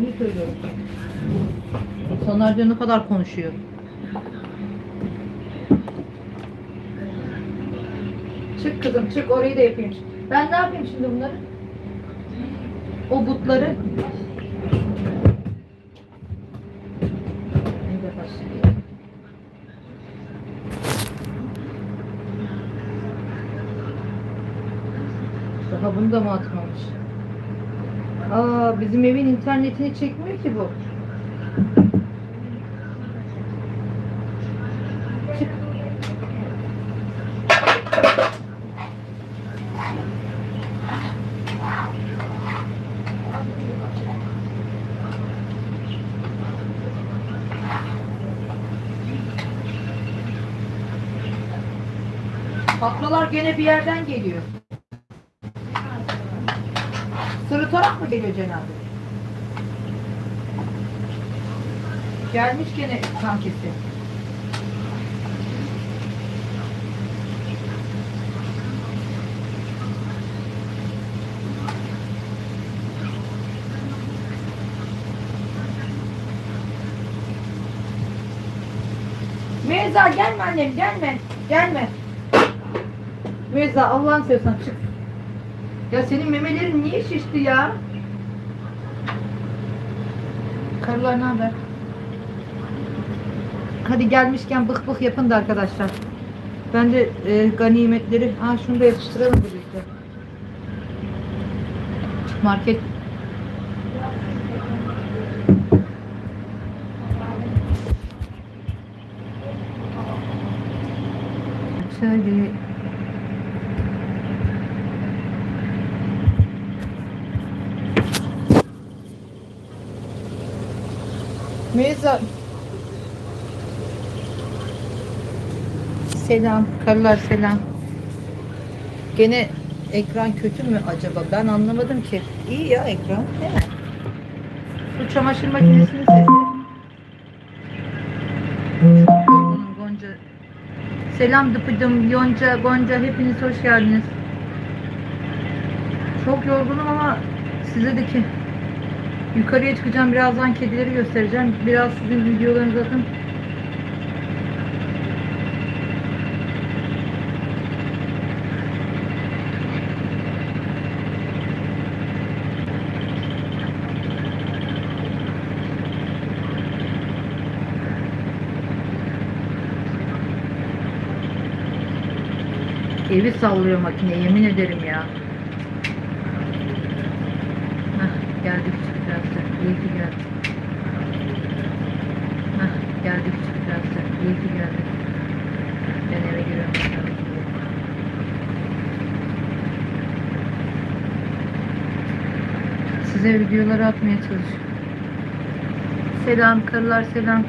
Doğruyu söylüyorum. İnsanlar diyor ne kadar konuşuyor. Çık kızım çık orayı da yapayım. Ben ne yapayım şimdi bunları? O butları. Daha bunu da mı atmamış? Aa bizim evin internetini çekmiyor ki bu. Çık. Gene bir yerden geliyor. Sırıtarak mı geliyor Cenab-ı? Gelmiş gene kankisi. Meyza gelme annem gelme. Gelme. Meyza Allah'ın seversen çık. Ya senin memelerin niye şişti ya? Karılar ne haber? Hadi gelmişken bık bık yapın da arkadaşlar. Ben de e, ganimetleri, ha şunu da yapıştıralım birlikte. Market Şöyle Meyza Selam, karılar selam. Gene ekran kötü mü acaba? Ben anlamadım ki. İyi ya ekran, değil mi? Bu çamaşır makinesinin sesi. Gonca. Selam dıpıdım, Yonca, Gonca hepiniz hoş geldiniz. Çok yorgunum ama size de ki yukarıya çıkacağım birazdan kedileri göstereceğim. Biraz sizin videolarınızı atın. Evi sallıyor makine yemin ederim ya. Heh, geldi küçük prenses. İyi ki geldi. Heh, geldi küçük prenses. İyi ki geldi. Ben eve giriyorum. Size videoları atmaya çalışıyorum. Selam karılar selam.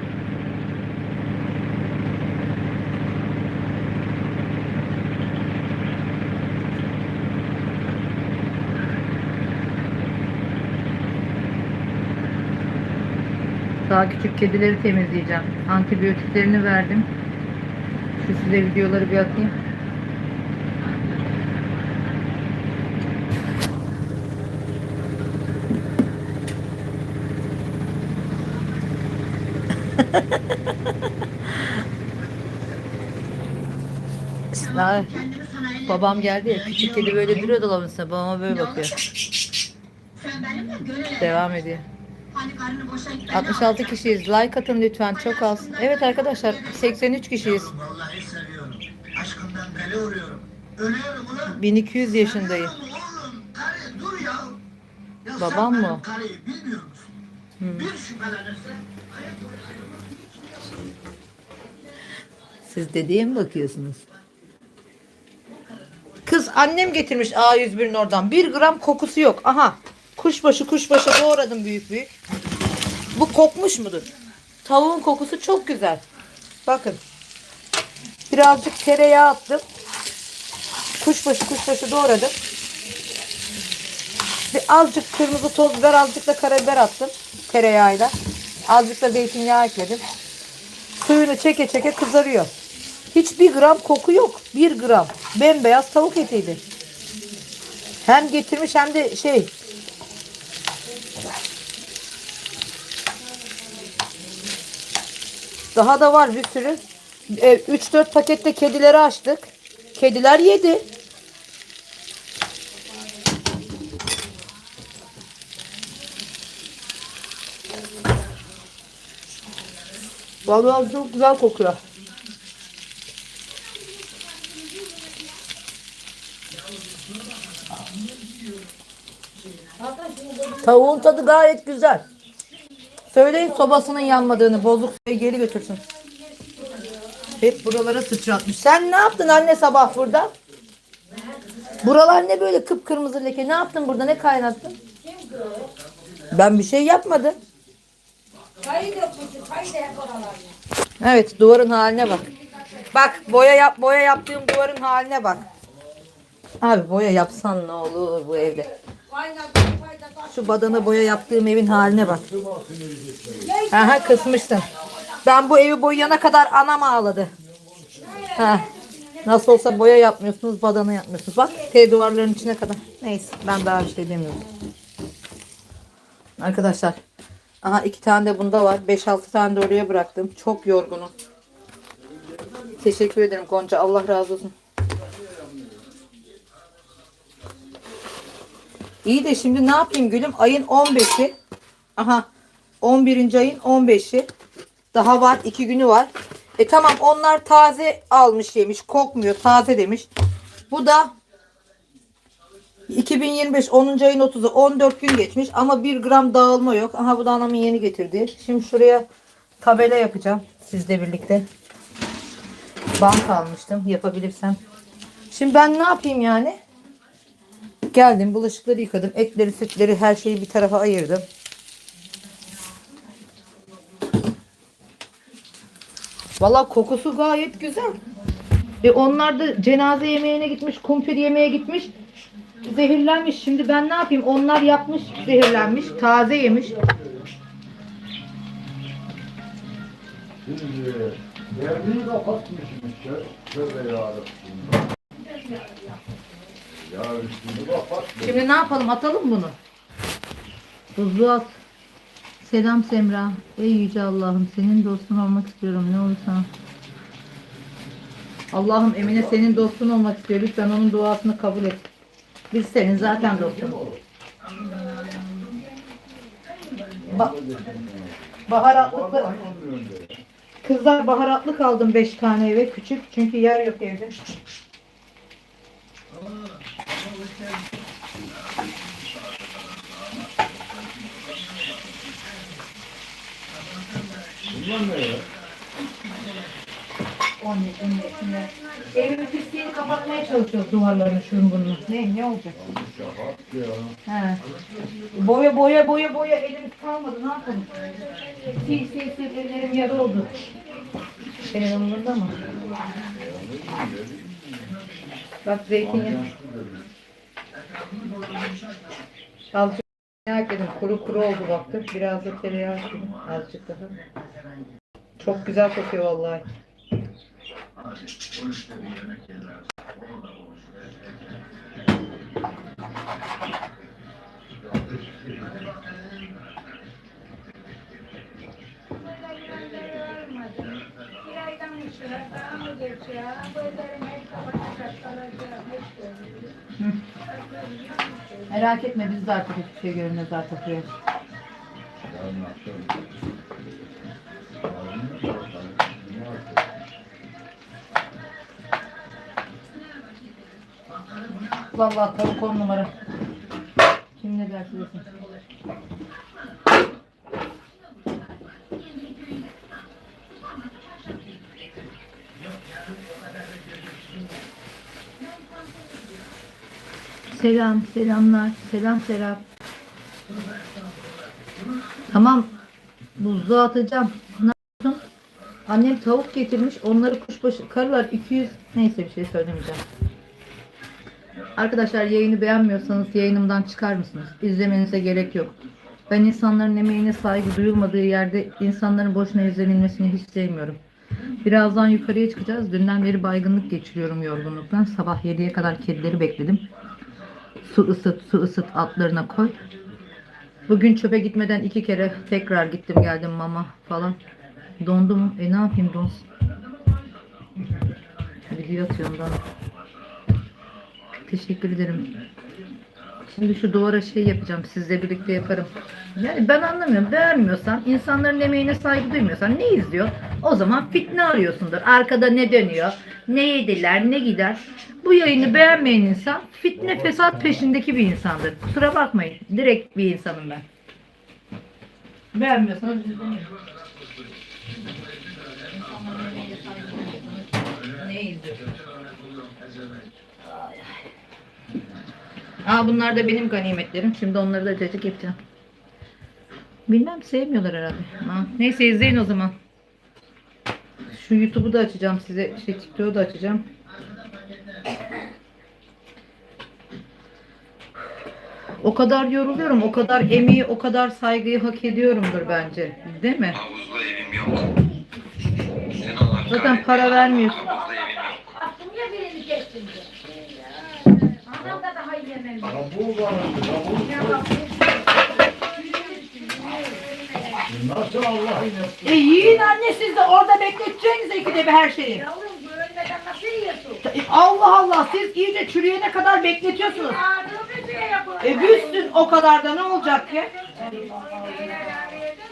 Daha küçük kedileri temizleyeceğim. Antibiyotiklerini verdim. Şu size videoları bir atayım. Daha babam geldi ya küçük kedi böyle duruyor dolabın üstüne babama böyle bakıyor. Devam ediyor. Hani karnını boşa gitmeden 66 kişiyiz. Like atın lütfen. Çok az. Evet arkadaşlar 83 kişiyiz. Vallahi seviyorum. Aşkımdan deli oluyorum. Ölüyorum ulan. 1200 yaşındayım. Oğlum karı dur ya. ya sen Babam mı? Bir şüphelenirse Siz dedeye mi bakıyorsunuz? Kız annem getirmiş A101'in oradan. 1 gram kokusu yok. Aha. Kuşbaşı kuşbaşı doğradım büyük büyük. Bu kokmuş mudur? Tavuğun kokusu çok güzel. Bakın. Birazcık tereyağı attım. Kuşbaşı kuşbaşı doğradım. Bir azıcık kırmızı toz biber, azıcık da karabiber attım tereyağıyla. Azıcık da zeytinyağı ekledim. Suyunu çeke çeke kızarıyor. Hiçbir gram koku yok. Bir gram. Bembeyaz tavuk etiydi. Hem getirmiş hem de şey. Daha da var bir sürü. 3-4 pakette kedileri açtık. Kediler yedi. Vallahi çok güzel kokuyor. Tavuğun tadı gayet güzel. Söyleyin sobasının yanmadığını bozuk suyu geri götürsün. Hep buralara sıçratmış. Sen ne yaptın anne sabah burada? Buralar ne böyle kıpkırmızı leke? Ne yaptın burada? Ne kaynattın? Ben bir şey yapmadım. Evet duvarın haline bak. Bak boya yap boya yaptığım duvarın haline bak. Abi boya yapsan ne olur bu evde. Şu badana boya yaptığım evin haline bak. Aha kısmışsın. Ben bu evi boyayana kadar anam ağladı. Ha. Nasıl olsa boya yapmıyorsunuz, badana yapmıyorsunuz. Bak T duvarların içine kadar. Neyse ben daha bir şey demiyorum. Arkadaşlar. Aha iki tane de bunda var. 5-6 tane de oraya bıraktım. Çok yorgunum. Teşekkür ederim Gonca. Allah razı olsun. İyi de şimdi ne yapayım gülüm? Ayın 15'i. Aha. 11. ayın 15'i. Daha var. 2 günü var. E tamam onlar taze almış yemiş. Kokmuyor. Taze demiş. Bu da 2025 10. ayın 30'u 14 gün geçmiş ama 1 gram dağılma yok. Aha bu da anamın yeni getirdiği. Şimdi şuraya tabela yapacağım sizle birlikte. Bank almıştım yapabilirsem. Şimdi ben ne yapayım yani? Geldim bulaşıkları yıkadım. Etleri sütleri her şeyi bir tarafa ayırdım. Valla kokusu gayet güzel. E onlar da cenaze yemeğine gitmiş, kumpir yemeğe gitmiş. Zehirlenmiş. Şimdi ben ne yapayım? Onlar yapmış, zehirlenmiş, taze yemiş. Şimdi yerini kapatmışmış ya. Şöyle yarabbim. Şimdi ne yapalım? Atalım bunu. Buzluğa at. Selam Semra. Ey yüce Allah'ım senin dostun olmak istiyorum. Ne olursa. Allah'ım Emine senin dostun olmak istiyor. Lütfen onun duasını kabul et. Biz senin zaten dostun. Ba baharatlıklı Kızlar baharatlık aldım 5 tane eve küçük çünkü yer yok evde. Bunlar ne ya? 17, 15, Evimin pisliğini kapatmaya çalışıyoruz duvarlarını şunun bunun. Ne, ne olacak? Şaka ya. He. Boya boya boya boya elimiz kalmadı ne yapalım? Sil sil sil ellerim yarı oldu. Senin umurunda mı? Bak zeytinyağı. Azıcık tereyağı ekledim. Kuru kuru oldu baktım. Biraz da tereyağı ekledim. Azıcık daha. Çok güzel kokuyor vallahi. Merak etme biz de artık hiçbir şey görmüyoruz artık. ya. Yarın akşam. Vallahi tavuk on numara. Kim ne derse desin. Selam, selamlar. Selam, selam. Tamam. Buzluğa atacağım. Ne yaptın? Annem tavuk getirmiş. Onları kuşbaşı karılar 200 neyse bir şey söylemeyeceğim. Arkadaşlar yayını beğenmiyorsanız yayınımdan çıkar mısınız? İzlemenize gerek yok. Ben insanların emeğine saygı duyulmadığı yerde insanların boşuna izlenilmesini hiç sevmiyorum. Birazdan yukarıya çıkacağız. Dünden beri baygınlık geçiriyorum yorgunluktan. Sabah 7'ye kadar kedileri bekledim. Su ısıt, su ısıt atlarına koy. Bugün çöpe gitmeden iki kere tekrar gittim geldim mama falan. Dondu mu? E ne yapayım donsun? Video atıyorum da. Teşekkür ederim. Şimdi şu duvara şey yapacağım. Sizle birlikte yaparım. Yani ben anlamıyorum. Beğenmiyorsan, insanların emeğine saygı duymuyorsan ne izliyor? O zaman fitne arıyorsundur. Arkada ne dönüyor? Ne yediler, ne gider? Bu yayını beğenmeyen insan fitne fesat peşindeki bir insandır. Kusura bakmayın. Direkt bir insanım ben. Beğenmiyorsanız. Ne izliyorsun? Aa bunlar da benim ganimetlerim. Şimdi onları da cacık yapacağım. Bilmem sevmiyorlar herhalde. Ha, neyse izleyin o zaman. Şu YouTube'u da açacağım size. Şey TikTok'u da açacağım. O kadar yoruluyorum. O kadar emeği, o kadar saygıyı hak ediyorumdur bence. Değil mi? Havuzlu evim yok. Zaten para vermiyorsun. Adam da daha yemem. Kabuğu var. Kabuğu Nasıl Allah'ın yaptığı? E yiyin anne siz de orada bekleteceğiniz ikide bir her şeyi. Yavrum bölmeden nasıl yiyorsun? E, Allah Allah siz iyice çürüyene kadar bekletiyorsunuz. Ağzını bir şey yapın. E büsün o kadar da ne olacak ki?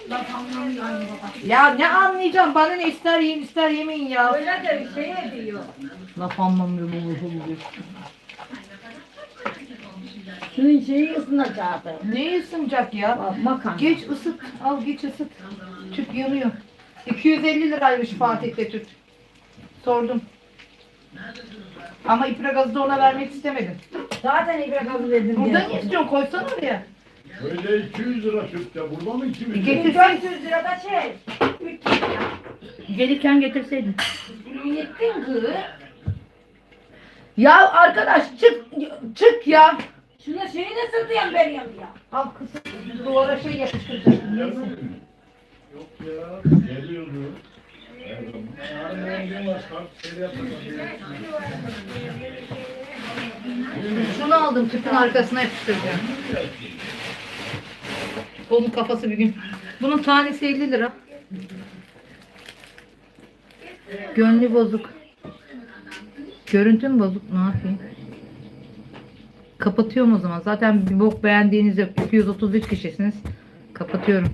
Laf anlamıyorum baba. Ya ne anlayacağım bana ne ister yiyin ister yemeyin ya. Öyle de bir şey ediyor. Laf anlamıyor bu Şunun şeyi ısınacaktı. Ne ısınacak ya? Makan. Geç ısıt. Al geç ısıt. Tüp yanıyor. 250 liraymış Fatih'te tüp. Sordum. Ama ipre gazı da ona vermek istemedim. Zaten ibre kabul edin Burada ne istiyorsun? Koysan oraya. Öyle 200 lira tüpte. Burada mı 200 lira? Getir. 400 lira da şey. 300 lira. Gelirken getirseydin. Yettin kız. Ya arkadaş çık çık ya. Şuna şeyi de sırtlayan ben ya. Al kızım duvara şey yapıştıracaksın. Yok ya. Geliyordu. Şunu aldım tüpün arkasına yapıştıracağım. Onun kafası bir gün. Bunun tanesi 50 lira. Gönlü bozuk. Görüntüm bozuk. Ne yapayım? Kapatıyorum o zaman. Zaten bir bok beğendiğiniz yok. 233 kişisiniz. Kapatıyorum.